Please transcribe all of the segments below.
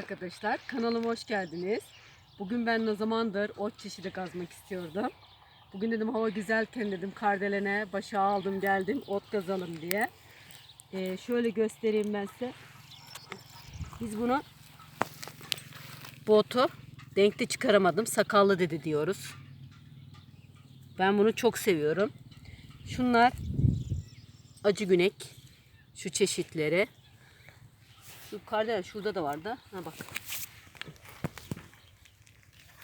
Arkadaşlar kanalıma hoş geldiniz. Bugün ben ne zamandır ot çeşidi kazmak istiyordum. Bugün dedim hava güzelken dedim kardelene başa aldım geldim ot kazalım diye. Ee, şöyle göstereyim ben size. Biz bunu bu otu denkte çıkaramadım. Sakallı dedi diyoruz. Ben bunu çok seviyorum. Şunlar acı günek. Şu çeşitleri. Kardelen şurada da vardı. Ha bak.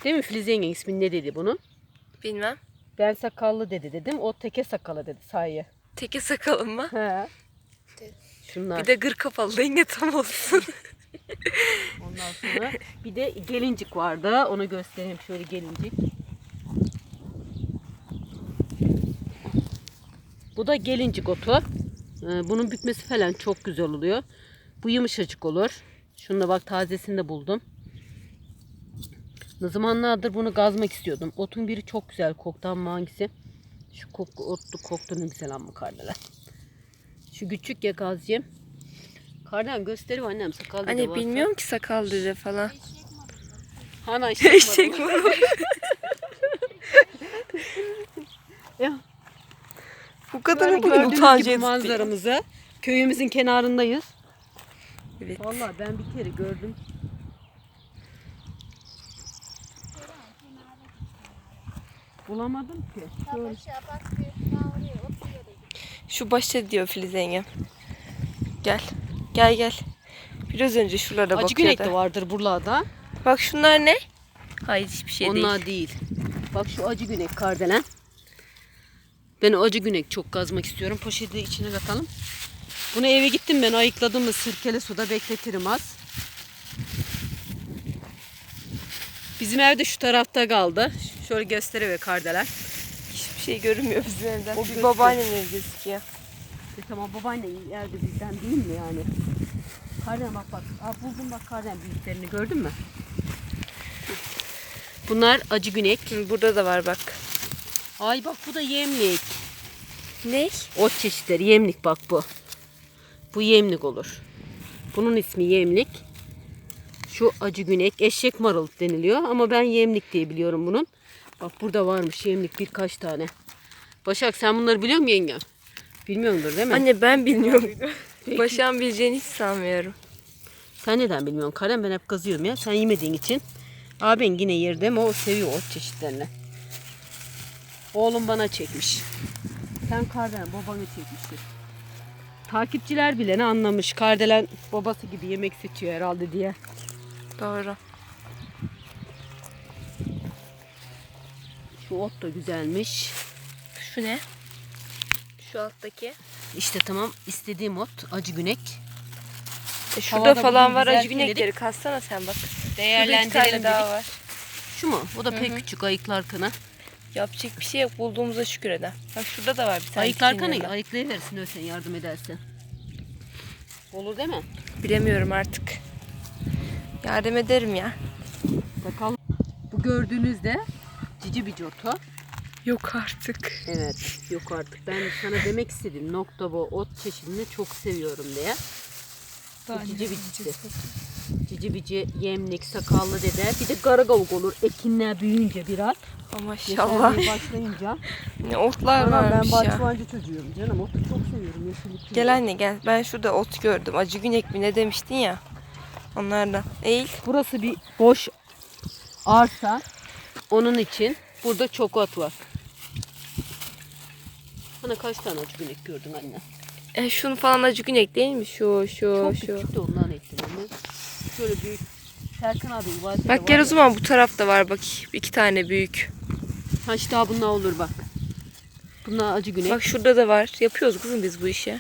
Değil mi Filiz yengen ismi ne dedi bunu? Bilmem. Ben sakallı dedi dedim. O teke sakalı dedi sayı. Teke sakalım mı? He. Şunlar. Bir de gır kapalı yenge tam olsun. Ondan sonra bir de gelincik vardı. Onu göstereyim şöyle gelincik. Bu da gelincik otu. Ee, Bunun bükmesi falan çok güzel oluyor. Bu yumuşacık olur. Şunu da bak tazesini de buldum. Ne zamanlardır bunu gazmak istiyordum. Otun biri çok güzel koktu ama hangisi? Şu koku, otlu koktu ne güzel ama kardeler. Şu küçük ya gazcığım. Kardan gösteriyor annem sakal Anne varsa. bilmiyorum ki sakal dede falan. Hana eşek Eşek var. Ya, Bu kadar gibi ettik. manzaramızı. Köyümüzün kenarındayız. Evet. Vallahi ben bir kere gördüm. Bulamadım ki. Şöyle. Şu başta diyor Filiz yengem. Gel. Gel gel. Biraz önce şuralara Acı bakıyordu. günek de vardır buralarda. Bak şunlar ne? Hayır hiçbir şey Onlar değil. değil. Bak şu acı günek kardelen. Ben acı günek çok kazmak istiyorum. Poşeti içine katalım. Bunu eve gittim ben ayıkladım mı sirkeli suda bekletirim az. Bizim evde şu tarafta kaldı. Şöyle gösteriver kardelen. Hiçbir şey görünmüyor bizim evden. O bir babaannemin gözüküyor. E tamam babaanne evde bizden değil mi yani? Kardelen bak bak. Aa, buldum bak kardelen büyüklerini gördün mü? Bunlar acı günek. Burada da var bak. Ay bak bu da yemlik. Ne? Ot çeşitleri yemlik bak bu. Bu yemlik olur. Bunun ismi yemlik. Şu acı günek eşek marul deniliyor ama ben yemlik diye biliyorum bunun. Bak burada varmış yemlik birkaç tane. Başak sen bunları biliyor musun yenge? Bilmiyordur değil mi? Anne ben bilmiyorum. Başan bileceğini hiç sanmıyorum. Sen neden bilmiyorsun? Kalem ben hep kazıyorum ya. Sen yemediğin için. Abin yine yerde ama o seviyor ot çeşitlerini. Oğlum bana çekmiş. Sen Kardelen babanı çekmişsin. Takipçiler bile ne anlamış. Kardelen babası gibi yemek seçiyor herhalde diye. Doğru. Şu ot da güzelmiş. Şu ne? Şu alttaki. İşte tamam istediğim ot acı günek. E şurada Havada falan var acı günekleri. Kassana sen bak. Değerlendirelim tane daha dedik. var. Şu mu? O da pek küçük ayıklar kana. Yapacak bir şey yok. Bulduğumuza şükür eden. Bak şurada da var bir tane. Ayıklar ikisinin kana yanında. ayıklayıverirsin öyle sen yardım edersen. Olur değil mi? Bilemiyorum artık. Yardım ederim ya. Bakalım. Bu gördüğünüzde cici bir otu. Yok artık. Evet yok artık. Ben sana demek istedim nokta bu ot çeşidini çok seviyorum diye. Bu cici bicisi. Cici bici, yemlik, sakallı dede. Bir de kara kavuk olur ekinler büyüyünce biraz. Oh, maşallah. Yeşermeye başlayınca. Ne otlar Anam ben varmış ya. bahçıvancı çocuğuyum canım. Otu çok seviyorum yeşillik. Gel anne gel. Ben şurada ot gördüm. Acı günek mi ne demiştin ya. Onlardan. Eğil. Burası bir boş arsa. Onun için burada çok ot var. Ana kaç tane acı günek gördün anne? E, şunu falan acı günek değil mi? Şu şu Çok şu. küçük de ondan ettim anne. Şöyle büyük. Serkan abi uvazide Bak gel o zaman bu tarafta var bak. iki tane büyük. Kaç daha bunlar olur bak. Bunlar acı günek. Bak şurada da var. Yapıyoruz kızım biz bu işi.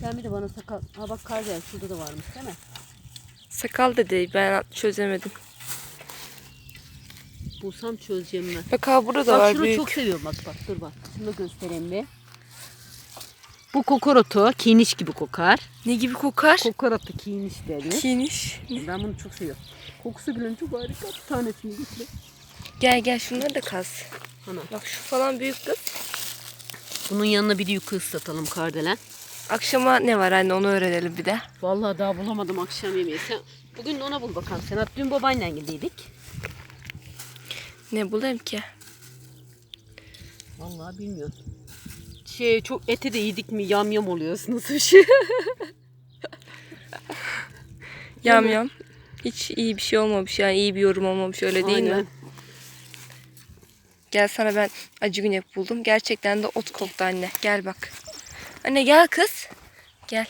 Sen bir de bana sakal. Ha bak kardelen şurada da varmış değil mi? Sakal dedi ben çözemedim. Bulsam çözeceğim ben. Bak ha burada da bak var şunu büyük. çok seviyorum bak bak dur bak. Şunu da göstereyim bir. Bu kokorotu kiniş gibi kokar. Ne gibi kokar? Kokorotu kiniş denir. Kiniş. Ben bunu çok seviyorum. Kokusu bile çok harika. Bir tanesini getir. Gel gel şunları da kaz. Ana. Bak şu falan büyük kız. Bunun yanına bir de yükü ıslatalım kardelen. Akşama ne var anne onu öğrenelim bir de. Vallahi daha bulamadım akşam yemeği. Sen Bugün de ona bul bakalım. Sen dün babaanneyle gidiydik. Ne bulayım ki? Vallahi bilmiyorum. Şey çok ete de yedik mi yam yam oluyoruz nasıl bir şey. Yam yam. Hiç iyi bir şey olmamış yani iyi bir yorum olmamış öyle değil mi? Gel sana ben acı günek buldum. Gerçekten de ot koktu anne. Gel bak. Anne gel kız. Gel.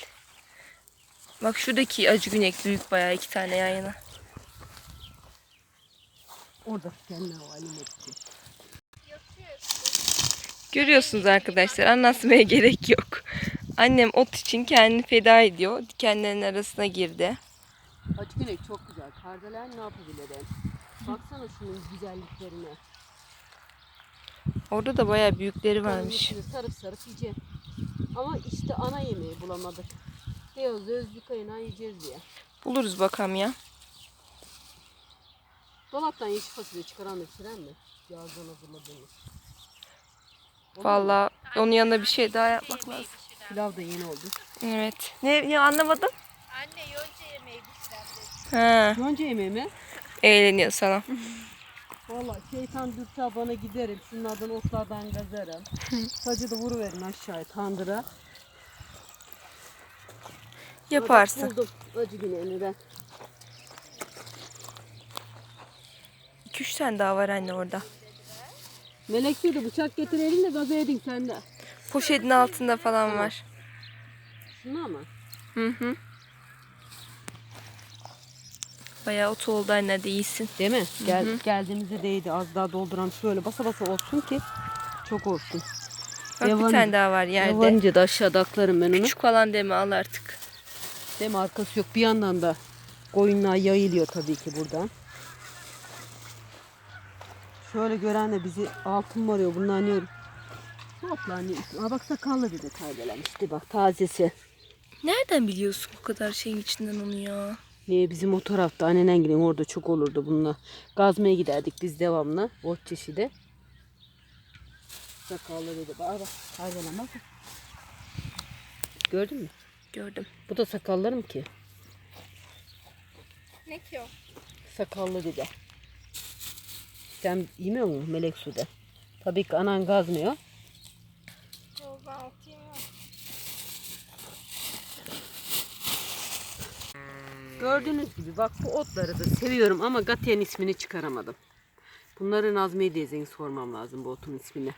Bak şuradaki acı günek büyük bayağı iki tane yan yana. Orada kendine o haline etti. Görüyorsunuz arkadaşlar anlatmaya gerek yok. Annem ot için kendini feda ediyor. Dikenlerin arasına girdi. Acı günek çok güzel. Kardelen ne yapabilirim? Baksana şunun güzelliklerine. Orada da bayağı büyükleri Varmış. Sarıp sarıp yiyeceğim. Ama işte ana yemeği bulamadık. Diyoruz özlük ayına yiyeceğiz diye. Buluruz bakalım ya. Dolaptan yeşil fasulye çıkaran da pişiren mi? Yazdan hazırladığımız. Vallahi onun yanına bir şey daha yapmak lazım. Pilav da yeni oldu. Evet. Ne ya anlamadım. Anne yonca yemeği Ha, Yonca yemeği mi? eğleniyor sana. Valla şeytan dürse bana giderim. Şunlardan otlardan gezerim. Sacı da vuruverin aşağıya tandıra. Yaparsın. Buldum acı güneğini ben. 2-3 tane daha var anne orada. Melek diyordu bıçak getirelim de gaza edin sen de. Poşetin altında falan var. Şuna mı? Hı hı. Bayağı ot oldu anne de iyisin. Değil mi? Gel, geldiğimizde değdi. Az daha dolduran şöyle basa basa olsun ki çok olsun. Bak Yavan- bir tane daha var yerde. Yavanca da aşağıda aklarım ben onu. Küçük falan deme al artık. Değil mi? Arkası yok. Bir yandan da koyunlar yayılıyor tabii ki buradan. Şöyle gören de bizi altın mı arıyor? Bunlar ne? Ne yaptılar anne? Aa bak sakallı dedi tazelenmişti bak tazesi. Nereden biliyorsun o kadar şeyin içinden onu ya? Niye bizim o tarafta annenen gidin orada çok olurdu bununla. Gazmaya giderdik biz devamlı. Ot çeşidi. Sakallı dedi. Bak bak tazelen bak. Gördün mü? Gördüm. Bu da sakallar mı ki? Ne ki o? Sakallı dedi. Sen yemiyor musun melek suda? Tabii ki anan ya. Gördüğünüz gibi bak bu otları da seviyorum ama Gatiyen ismini çıkaramadım. Bunları Nazmiye teyzenin sormam lazım bu otun ismini.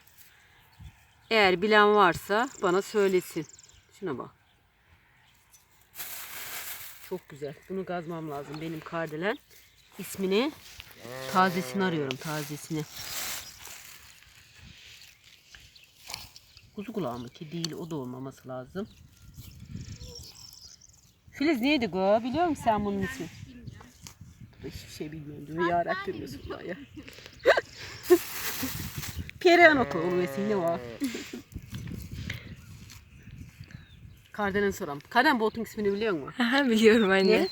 Eğer bilen varsa bana söylesin. Şuna bak. Çok güzel. Bunu gazmam lazım benim kardelen. ismini tazesini arıyorum tazesini. Kuzu kulağı mı ki değil o da olmaması lazım. Filiz neydi go? Biliyor musun sen bunun ismi? Hiçbir şey bilmiyorum diyor. Ya Rabbim Resulullah ya. Perihan otu olmasın ne var? Kardelen soram. Kardelen bu otun ismini biliyor musun? Aha, biliyorum anne. Ne?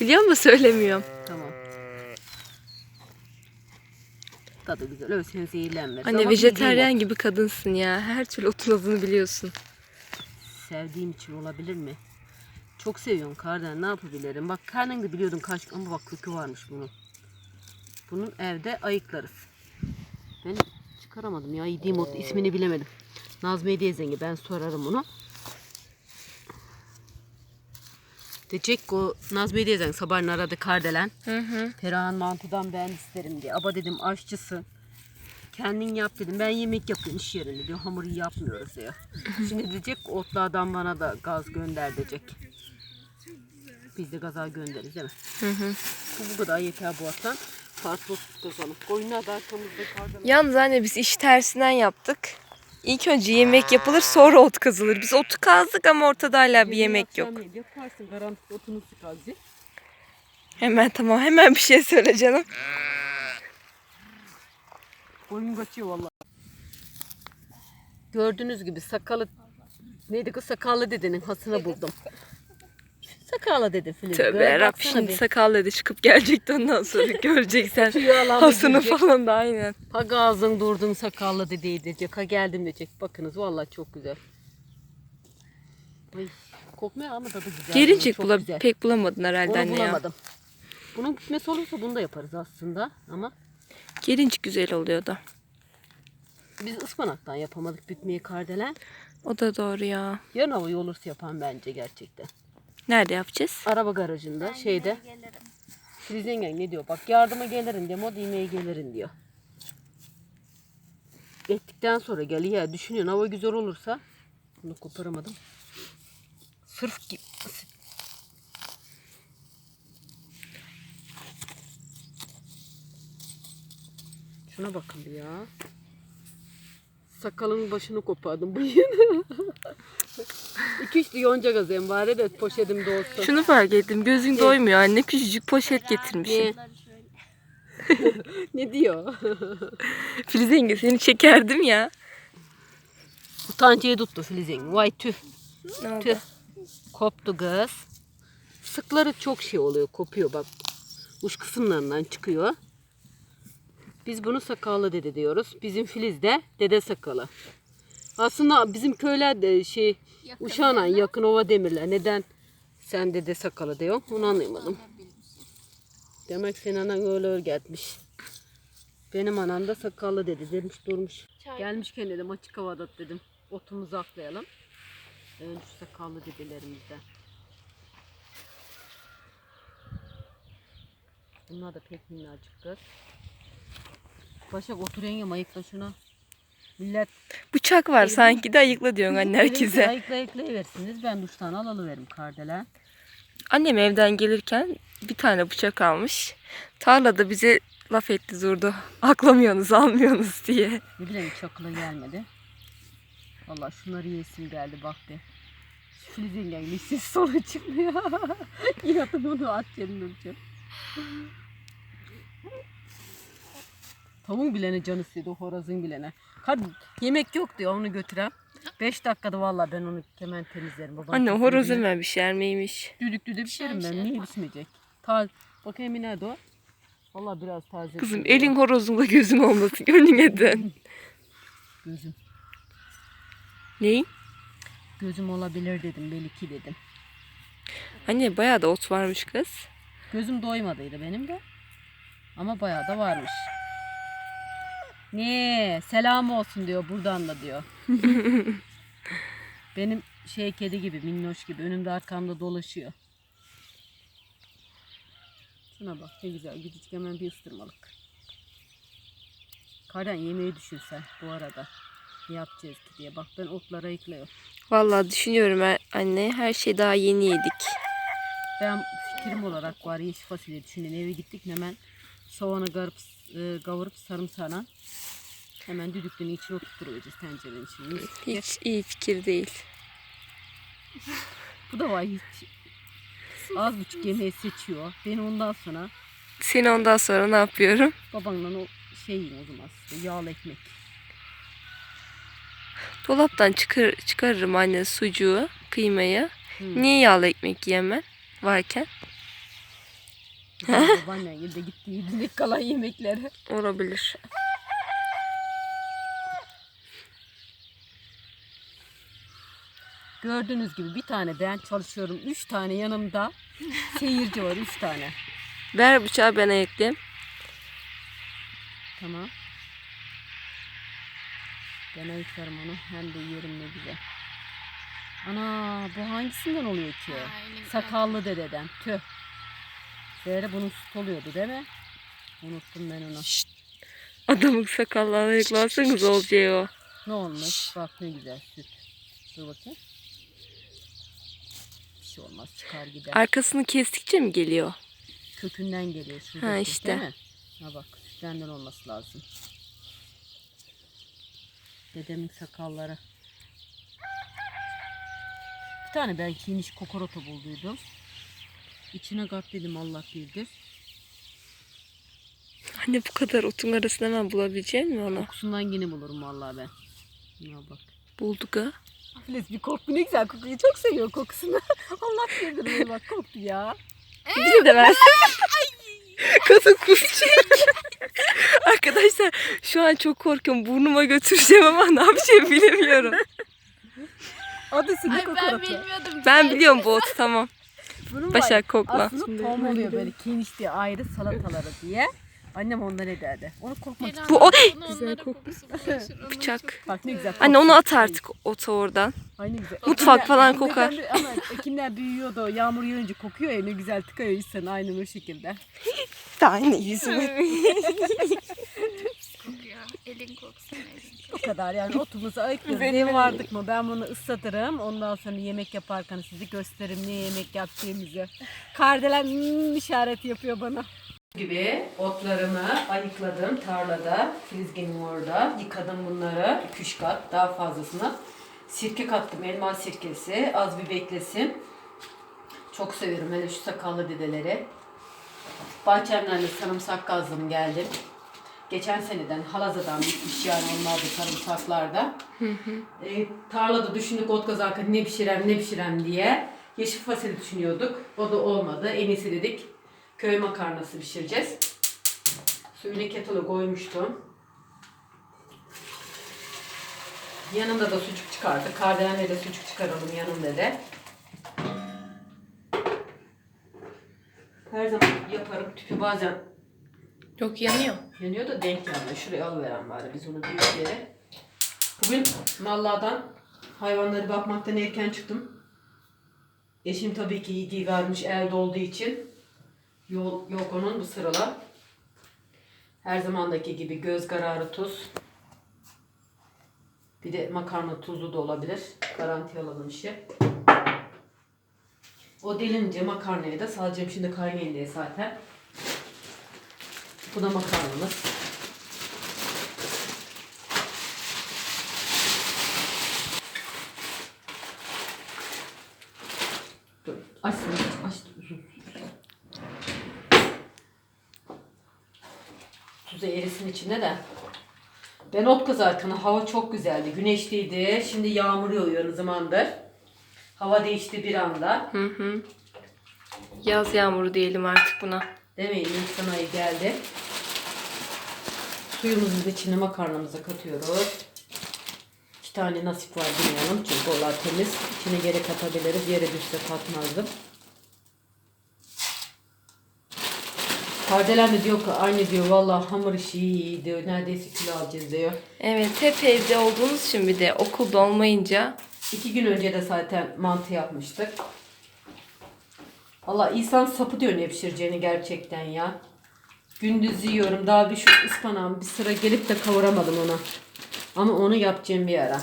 Biliyor musun söylemiyorum. Tamam. Tadı güzel. Ölsün zehirlenmez. Anne Ama vejeteryan gibi kadınsın ya. Her türlü otun adını biliyorsun. Sevdiğim için olabilir mi? Çok seviyorum kardelen. Ne yapabilirim? Bak karnen de biliyordum kaç ama bak kökü varmış bunun. Bunun evde ayıklarız. Ben çıkaramadım ya. Yediğim ot ismini bilemedim. Nazmiye Diyezenge ben sorarım onu. Diyecek o Nazmiye Diyezen sabahın aradı kardelen. Hı hı. Perihan mantıdan ben isterim diye. Aba dedim aşçısın. Kendin yap dedim. Ben yemek yapıyorum iş yerinde diyor. Hamuru yapmıyoruz diyor. Şimdi diyecek otlardan bana da gaz gönder diyecek. Biz de gaza göndeririz değil mi? Hı hı. Bu, kadar yeter bu attan. Farklı ot kazanıp. Koyunlar da arkamızda kardelen. Yalnız anne biz iş tersinden yaptık. İlk önce yemek yapılır sonra ot kazılır. Biz otu kazdık ama ortada hala bir yemek yok. Yaparsın garanti otunu sıkazı. Hemen tamam hemen bir şey söyle canım. Boynum kaçıyor vallahi. Gördüğünüz gibi sakalı neydi kız sakallı dedenin hasını buldum. Sakallı dede Filiz. Tövbe baksana şimdi bir. sakallı dedi çıkıp gelecekti ondan sonra göreceksen. Hasını falan da aynen. Ha gazın durdun sakallı dedeyi diyecek. Ha geldim diyecek. Bakınız vallahi çok güzel. Ay, kokmuyor ama tadı güzel. Gelincik bula, güzel. pek bulamadın herhalde Onu anne ya. bulamadım. Bunun bitmesi olursa bunu da yaparız aslında ama Gelince güzel oluyor da. biz ıspanaktan yapamadık bitmeyi kardelen. O da doğru ya. Yarın hava olursa yapan bence gerçekten. Nerede yapacağız? Araba garajında şeyde. Gelirim. Filiz yengen ne diyor? Bak yardıma gelirim diyor. Mod yemeğe gelirim diyor. Ettikten sonra geliyor. Ya, düşünüyorsun hava güzel olursa. Bunu koparamadım. Sırf gibi. Şuna bakın bir ya. Sakalın başını kopardım bıyığını. İki üçlü yonca gazem bari de poşetimde olsun. Şunu fark ettim. Gözün doymuyor anne. Küçücük poşet getirmişsin. Ne? Ne diyor? Filiz yenge seni çekerdim ya. Utancayı tuttu Filiz'in. Vay tüh. Ne oldu? Tüh. Koptu kız. Sıkları çok şey oluyor. Kopuyor bak. Uç kısımlarından çıkıyor. Biz bunu sakallı dede diyoruz. Bizim Filiz de dede sakalı. Aslında bizim köyler de şey Uşağına yakın ova demirler. Neden sen dede sakalı diyorsun? Onu anlayamadım. Demek senin anan öyle öğretmiş. Benim anam da sakallı dedi. Demiş durmuş. Çay. Gelmişken dedim açık havada dedim. Otumuzu aklayalım. Önce sakallı dedelerimizden. Bunlar da pek minnacık kız. Başak oturayım ya ayıkla şuna. Millet Bıçak var sanki de ayıkla diyorsun anne herkese. Ayıkla ayıklayıversiniz. Ben duştan al alıverim kardelen. Annem evden gelirken bir tane bıçak almış. Tarlada bize laf etti durdu. Aklamıyorsunuz almıyorsunuz diye. Ne bileyim hiç aklıma gelmedi. Vallahi şunları yesim geldi bak be. Şu Filiz'in geldi ses solu çıkmıyor. Yatın onu at duracağım. Tavuğun bilene canı istedi o horozun bilene. Hadi yemek yok diyor onu götürem. 5 dakikada vallahi ben onu hemen temizlerim. Babam Anne kesin horoz bilir. hemen bir şey miymiş? Düdüklü de pişerim ben. şey Niye pişmeyecek? Ta bakayım nerede o? Vallahi biraz taze. Kızım pişiyor. elin horozunda gözün olmasın. Önüne dön. Gözüm. Neyin? Gözüm olabilir dedim. Belki dedim. Anne bayağı da ot varmış kız. Gözüm doymadıydı benim de. Ama bayağı da varmış. Ne? Selam olsun diyor buradan da diyor. benim şey kedi gibi minnoş gibi önümde arkamda dolaşıyor. Şuna bak ne güzel gidecek hemen bir ıstırmalık. Karen yemeği düşünsen bu arada. Ne yapacağız ki diye. Bak ben otlara ayıklıyorum. Vallahi düşünüyorum anne her şey daha yeni yedik. Ben fikrim olarak var yeşil fasulye düşünün eve gittik hemen soğanı kavurup, e, kavurup sarımsağına hemen düdüklünün içine oturtturacağız tencerenin içine. Hiç iyi fikir değil. Bu da var hiç az buçuk yemeği seçiyor. Beni ondan sonra Seni ondan sonra ne yapıyorum? babanla o şey yiyin o zaman size yağlı ekmek. Dolaptan çıkar, çıkarırım anne sucuğu, kıymayı. Hı. Niye yağlı ekmek yiyemem varken? Babaanne evde gitti yedi kalan yemekleri. Olabilir. Gördüğünüz gibi bir tane ben çalışıyorum. Üç tane yanımda seyirci var. Üç tane. Ver bıçağı ben ayıklayayım. Tamam. Ben ayıklarım onu. Hem de yerim ne güzel. Ana bu hangisinden oluyor ki? Aynen. Sakallı dededen. Tüh. Zehre bunun süt oluyordu değil mi? Unuttum ben onu. Adamın sakallarını ayıklarsanız olacağı o. Ne olmuş? Bak ne güzel süt. Dur bakayım. Bir şey olmaz çıkar gider. Arkasını kestikçe mi geliyor? Kökünden geliyor şurada. Ha, işte. Değil mi? Ha bak sütlenden olması lazım. Dedemin sakalları. Bir tane ben kiniş kokoroto bulduydum. İçine kat dedim Allah birdir. Anne bu kadar otun arasında hemen bulabilecek mi onu? Kokusundan yine bulurum vallahi ben. Ya bak. Bulduk ha. Filiz bir koktu ne güzel kokuyu çok seviyor kokusunu. Allah birdir bak koktu ya. Bize de versin. Kadın kusacak. Arkadaşlar şu an çok korkuyorum. Burnuma götüreceğim ama ne yapacağımı bilemiyorum. Adı seni Ay ben bilmiyordum. Ben biliyorum bu otu tamam. Bunun var Başak ya, kokla. Aslında tohum oluyor böyle keniş diye ayrı salataları diye. Annem ondan ederdi. Onu kokmak için. Bu o Güzel kokusu bıçak. Bak ne güzel. Anne onu at artık ota oradan. Ay ne güzel. Mutfak Ekinler- falan ekinlerden kokar. Ama ekinler büyüyordu. Yağmur yağınca kokuyor ya ne güzel tıkıyor insan aynen o şekilde. Tane yüzünü. O kadar yani otumuzu ayıklıyoruz. Eve vardık mı ben bunu ıslatırım. Ondan sonra yemek yaparken sizi gösteririm ne yemek yaptığımızı. Kardelen hmm, işareti yapıyor bana. gibi otlarımı ayıkladım tarlada. Filizgenin orada. Yıkadım bunları. 2-3 kat daha fazlasını. Sirke kattım. Elma sirkesi. Az bir beklesin. Çok severim hele şu sakallı dedeleri. Bahçemden de sarımsak kazdım geldim. Geçen seneden halazadan bitmiş yani onlar da sarımsaklarda. E, tarlada düşündük ot kazarken ne pişirem ne pişirem diye. Yeşil fasulye düşünüyorduk. O da olmadı. En iyisi dedik köy makarnası pişireceğiz. Suyunu kettle'a koymuştum. Yanında da sucuk çıkardı. Kardelenle de sucuk çıkaralım yanında da. Her zaman yaparım. Tüpü bazen Yok yanıyor. Yanıyor da denk yandı. Şuraya alıveren bari biz onu büyük yere. Bugün mallardan hayvanları bakmaktan erken çıktım. Eşim tabii ki iyi varmış elde olduğu için. Yol yok onun bu sıralar. Her zamandaki gibi göz kararı tuz. Bir de makarna tuzu da olabilir. Garanti alalım işi. O delince makarnayı da salacağım şimdi kaynayın diye zaten. Bu da makarnamız. Dur. Açsın. Aç. Tuzu erisin içinde de. Ben ot kızarken hava çok güzeldi. Güneşliydi. Şimdi yağmur yağıyor zamandır. Hava değişti bir anda. Hı hı. Yaz yağmuru diyelim artık buna. Demeyin Nisan ayı geldi. Suyumuzun içine makarnamızı katıyoruz. İki tane nasip var bilmiyorum çünkü onlar temiz. İçine geri katabiliriz. Yere düşse katmazdım. Kardelen de diyor ki aynı diyor vallahi hamur işi iyi diyor. Neredeyse kilo alacağız diyor. Evet hep evde olduğumuz için bir de okulda olmayınca İki gün önce de zaten mantı yapmıştık. Allah insan sapı diyor ne pişireceğini gerçekten ya. Gündüz yiyorum. Daha bir şu ıspanağım bir sıra gelip de kavuramadım ona. Ama onu yapacağım bir ara.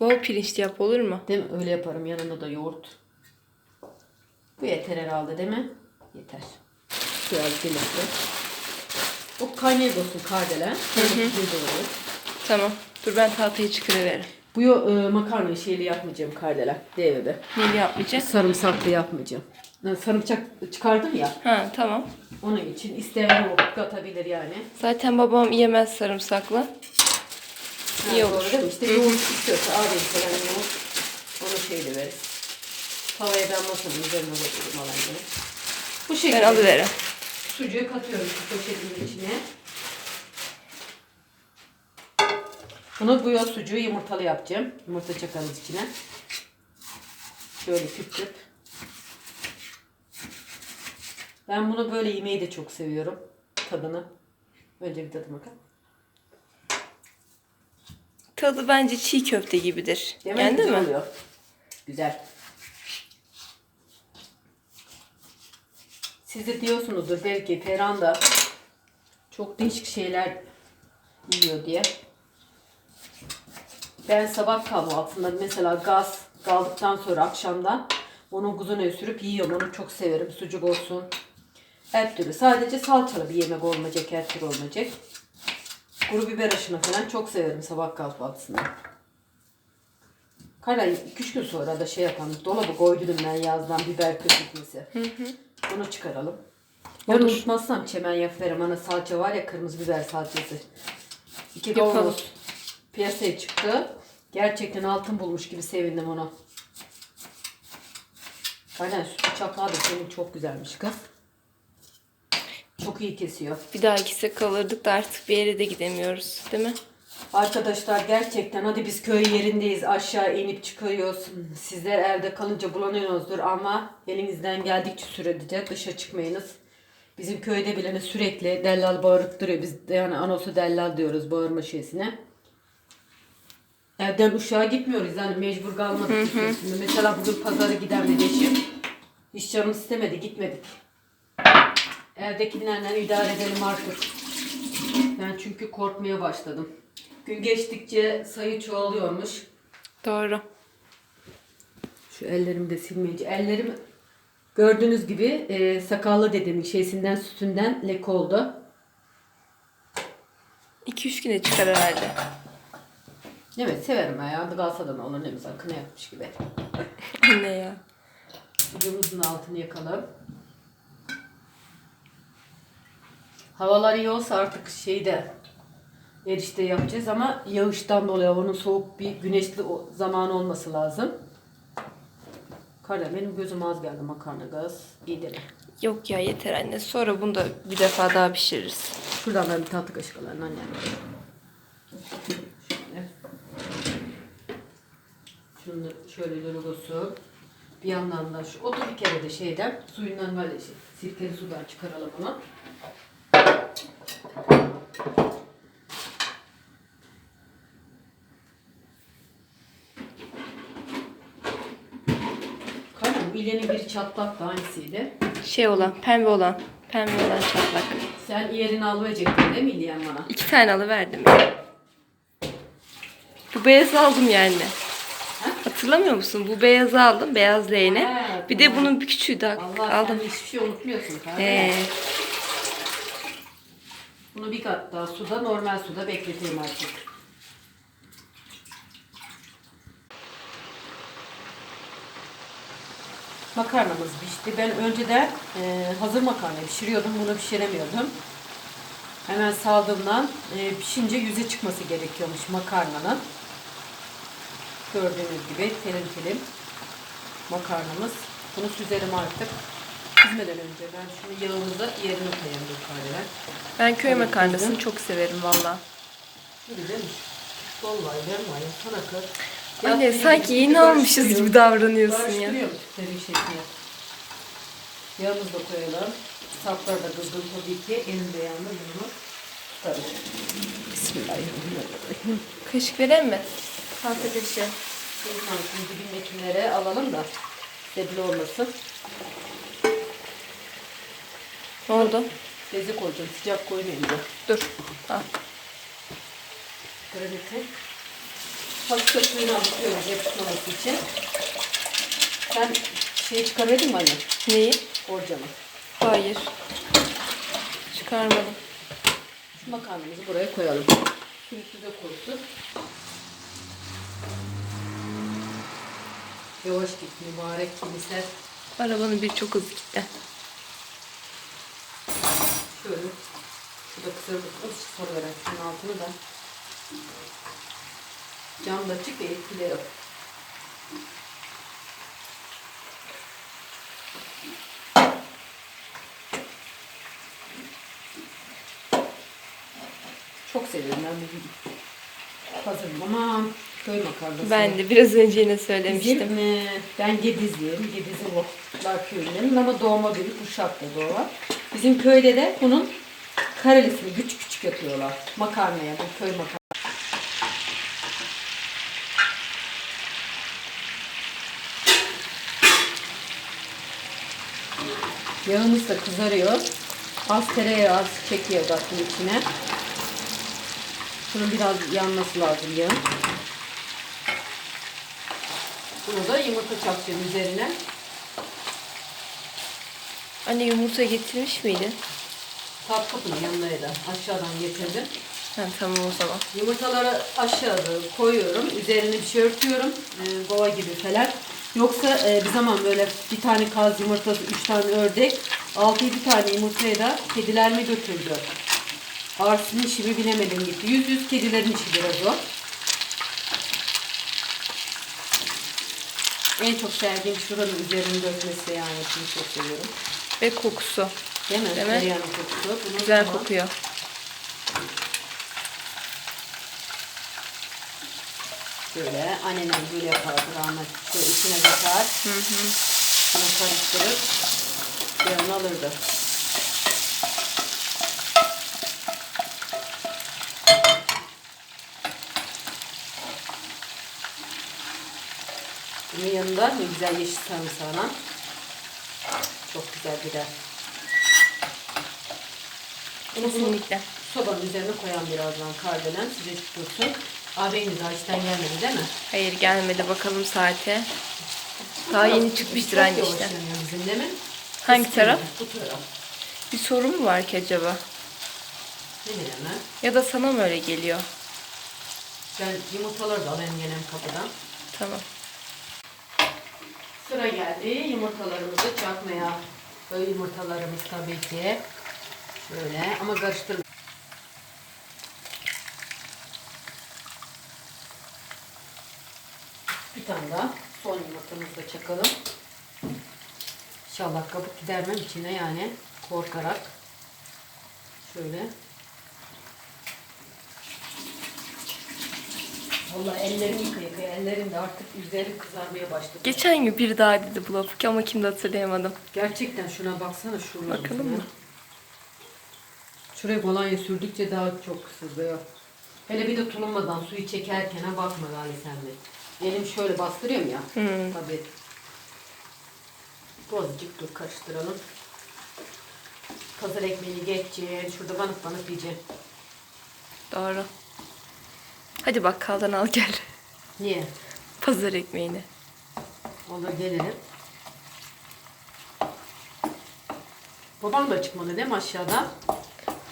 bol pirinçli yap olur mu? Değil mi? Öyle yaparım. Yanına da yoğurt. Bu yeter herhalde değil mi? Yeter. Biraz gelirse. O kaynaya olsun kardelen. Hı Tamam. Dur ben tahtayı çıkarıveririm. Bu yo, e, makarna şeyli yapmayacağım kardelen. Devede. Neli yapmayacağız? Sarımsaklı yapmayacağım. Yani sarımsak çıkardım ya. Ha tamam. Onun için isteyen yoğurt katabilir yani. Zaten babam yemez sarımsaklı. İyi olur. değil mi? İşte yoğurt istiyorsa ağabey falan yoğurt. Onu şeyle veririz. Tavaya ben masanın üzerine koyuyorum alayını. Bu şekilde. Ben alıveririm. Sucuğu katıyorum poşetimin içine. Bunu bu yol sucuğu yumurtalı yapacağım. Yumurta çakarız içine. Şöyle küp küp. Ben bunu böyle yemeyi de çok seviyorum. Tadını. Önce bir tadı bakalım. Tadı bence çiğ köfte gibidir. Yemek Yani güzel mi? oluyor. Güzel. Siz de diyorsunuzdur belki Ferhan da çok değişik şeyler yiyor diye. Ben sabah kahvaltısında mesela gaz kaldıktan sonra akşamdan onu kuzuna sürüp yiyorum. Onu çok severim. Sucuk olsun. Her türlü. Sadece salçalı bir yemek olmayacak. Her türlü olmayacak. Kuru biber aşını falan çok severim sabah kahvaltısında. Kara 2-3 gün sonra da şey yapalım. Dolaba koydum ben yazdan biber köpüklüsü. Bunu çıkaralım. Yarın unutmazsam çemen yaparım. Ana salça var ya kırmızı biber salçası. İki Yapalım. Piyasaya çıktı. Gerçekten altın bulmuş gibi sevindim ona. Aynen süt bıçaklar da senin çok güzelmiş kız. Çok iyi kesiyor. Bir daha gitsek kalırdık da artık bir yere de gidemiyoruz. Değil mi? Arkadaşlar gerçekten hadi biz köy yerindeyiz aşağı inip çıkıyoruz. Sizler evde kalınca bulanıyorsunuzdur ama elinizden geldikçe sürece dışa çıkmayınız. Bizim köyde bilene sürekli dellal bağırıp duruyor. Biz de yani anosu dellal diyoruz bağırma şeysine. Evden uşağa gitmiyoruz yani mecbur kalmadık. Şimdi mesela bugün pazara eşim. Hiç canım istemedi gitmedik. Evdekilerle idare edelim artık. Ben çünkü korkmaya başladım. Gün geçtikçe sayı çoğalıyormuş. Doğru. Şu ellerimi de silmeyince. Ellerim gördüğünüz gibi e, sakallı dedemin şeysinden sütünden leke oldu. 2-3 güne çıkar herhalde. Evet severim ayağında kalsa da ne olur ne güzel kına yapmış gibi. ne ya? Ucumuzun altını yakalım. Havalar iyi olsa artık şeyde erişte yapacağız ama yağıştan dolayı onun soğuk bir güneşli zaman olması lazım. Karda benim gözüm az geldi makarna gaz. İyi dene. Yok ya yeter anne. Sonra bunu da bir defa daha pişiririz. Şuradan ben bir tatlı kaşık alayım annem. Şöyle. Şunu da şöyle logosu. Bir yandan da şu otur bir kere de şeyden suyundan böyle şey, sirkeli sudan çıkaralım onu. Kanka bu ilenin biri çatlak da hangisiydi? Şey olan, pembe olan. Pembe olan çatlak. Sen yerini alıverecektin değil mi İlyan bana? İki tane alıverdim. Bu beyazı aldım yani. Hatırlamıyor musun? Bu beyazı aldım. Beyaz leğene. Ha, Bir de bunun bir küçüğü de Allah aldım. sen hiçbir şey unutmuyorsun kanka. Ee, Bunu bir kat daha suda, normal suda bekleteyim artık. Makarnamız pişti. Ben önceden e, hazır makarna pişiriyordum. Bunu pişiremiyordum. Hemen saldığımdan e, pişince yüze çıkması gerekiyormuş makarnanın. Gördüğünüz gibi telim telim makarnamız. Bunu süzelim artık. Süzmeden önce ben şunu yağımıza yerine koyayım yukarıya. ben köy Evet, makarnasını çok severim valla. Güzel. Vallahi ya sana. Anne Yaptığı sanki yeni almışız gibi davranıyorsun ya. Karıştırıyor tüplerin şeklini. Yağımızı da koyalım. Saplar da kızgın tabii ki. Elimde yanında bunu tutarım. Bismillahirrahmanirrahim. Kaşık veren mi? Bundan şimdi dibindekilere alalım da sebze olmasın. Ne oldu? Bezi koyacağım. Sıcak koymayayım da. Dur. Al. Granite. Hafifçe suyunu alıyorum yapışmaması için. Sen şey çıkarıyordun mu anne? Neyi? Borcamı. Hayır. Çıkarmadım. Şu makarnamızı buraya koyalım. Suyu size koysun. Yavaş git mübarek kimse. Arabanın bir çok hızlı gitti. Şöyle. Şurada kısırdık. Azıcık soruyorum şunun altını da. Cam da açık ve etkili yok. Çok seviyorum ben bu hazırım ama köy makarnası. Ben de biraz önce yine söylemiştim. Bizim, e, ben Gedizliyim. Gediz'in Otlar köyündenim ama doğma büyük Uşak'ta doğma. Bizim köyde de bunun karelisini küçük küçük yapıyorlar. Makarnaya, bu köy makarnası. Yağımız da kızarıyor. Az tereyağı, az çekiyor kattım içine. Şunun biraz yanması lazım yağın. Bunu da yumurta çakacağım üzerine. Anne yumurta getirmiş miydin? Tat kapının yanlarıyla aşağıdan getirdim. Ha, tamam o zaman. Yumurtaları aşağıda koyuyorum. Üzerine bir şey örtüyorum. Ee, kova gibi falan. Yoksa e, bir zaman böyle bir tane kaz yumurtası, üç tane ördek, altı yedi tane yumurtayı da kedilerime götürdü. Arsın işimi bilemedim gitti. Yüz yüz kedilerin işi biraz o. En çok sevdiğim şuranın üzerinde dökmesi yani. Şunu çok seviyorum. Ve kokusu. Değil mi? Değil mi? Tereyağının kokusu. Bunun Güzel ama kokuyor. Şöyle annenem böyle yapardı rahmet. Şöyle içine katar. Bunu karıştırıp yağını alırdı. Bunun yanında ne güzel yeşil sarımsağına. Çok güzel gider. Bunu Kesinlikle. sobanın üzerine koyan birazdan kardelen sıcacık dursun. Ağabeyimiz işten gelmedi değil mi? Hayır gelmedi bakalım saate. Daha yeni çıkmıştır anne işte. bizim değil mi? Hangi taraf? Bu taraf. Bir sorun mu var ki acaba? Ne bileyim Ya da sana mı öyle geliyor? Ben yumurtaları da alayım gene kapıdan. Tamam. Sıra geldi yumurtalarımızı çakmaya. Böyle yumurtalarımız tabii ki. Şöyle ama karıştırma. Bir tane daha son yumurtamızı da çakalım. İnşallah kabuk gidermem içine yani korkarak. Şöyle. Vallahi ellerim yıka yıka ellerim de artık üzeri kızarmaya başladı. Geçen gün biri daha dedi bu lafı ki ama kimde hatırlayamadım. Gerçekten şuna baksana şuralarına. Bakalım mı? Şuraya kolonya sürdükçe daha çok sızlıyor. Hele bir de tulummadan suyu çekerken ha bakma Gali sen de. Elim şöyle bastırıyorum ya. Hmm. Tabii. Bu azıcık dur karıştıralım. Pazar ekmeği geçeceksin. Şurada banıp banıp yiyeceksin. Doğru. Hadi bakkaldan al gel. Niye? Pazar ekmeğini. Olur gelirim. Babam da çıkmadı değil mi aşağıda?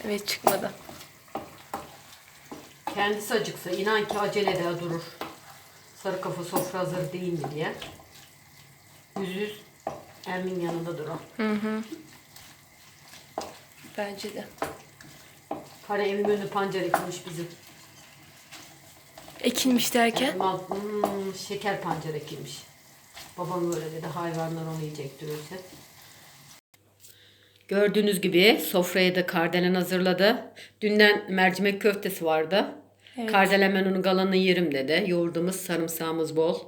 Evet çıkmadı. Kendisi acıksa inan ki acele de durur. Sarı kafa sofra hazır değil mi diye. Yüz yüz Ermin yanında durur. Hı hı. Bence de. Para evimin önü pancar ekilmiş bizim. Ekilmiş derken Mal, hmm, şeker pancar ekilmiş. Babam böyle dedi hayvanlar onu yiyecektir ölse. Gördüğünüz gibi sofraya da kardelen hazırladı. Dünden mercimek köftesi vardı. Kardelen ben onun galanını yerim dedi. Yoğurdumuz, sarımsağımız bol.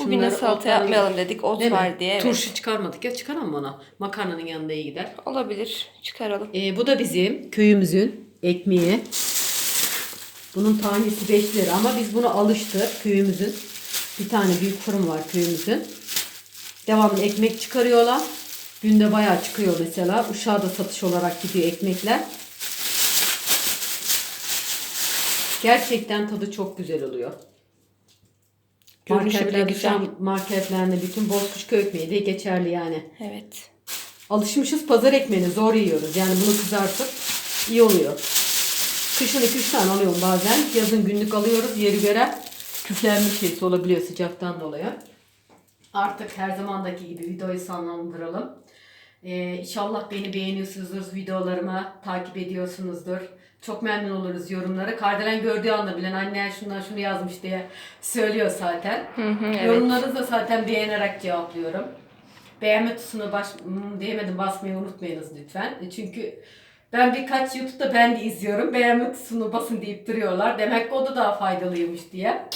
bugün de salata yapmayalım dedik. Ot Değil mi? var diye. Evet. Turşu çıkarmadık ya çıkaramam ona. Makarnanın yanında iyi gider. Olabilir. Çıkaralım. Ee, bu da bizim köyümüzün ekmeği. Bunun tanesi 5 lira ama biz bunu alıştık köyümüzün. Bir tane büyük fırın var köyümüzün. Devamlı ekmek çıkarıyorlar. Günde bayağı çıkıyor mesela. Uşağa da satış olarak gidiyor ekmekler. Gerçekten tadı çok güzel oluyor. Görünüşü bile Marketlerde, güzel. marketlerde bütün bozkuş köy ekmeği de geçerli yani. Evet. Alışmışız pazar ekmeğini zor yiyoruz. Yani bunu kızartıp iyi oluyor. Kışın 2-3 tane alıyorum bazen. Yazın günlük alıyoruz. Yeri göre küflenmiş şeysi olabiliyor sıcaktan dolayı. Artık her zamandaki gibi videoyu sonlandıralım. Ee, inşallah beni beğeniyorsunuzdur. Videolarımı takip ediyorsunuzdur. Çok memnun oluruz yorumlara. Kardelen gördüğü anda bilen anne şundan şunu yazmış diye söylüyor zaten. Hı hı, evet. Yorumlarınızı da zaten beğenerek cevaplıyorum. Beğenme tuşuna baş, hmm, diyemedim basmayı unutmayınız lütfen. E, Çünkü ben birkaç YouTube'da ben de izliyorum. Beğenme tuşuna basın deyip duruyorlar. Demek ki o da daha faydalıymış diye.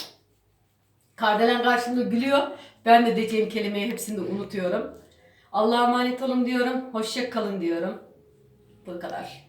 Kardelen karşımda gülüyor. Ben de diyeceğim kelimeyi hepsini unutuyorum. Allah'a emanet olun diyorum. Hoşça kalın diyorum. Bu kadar.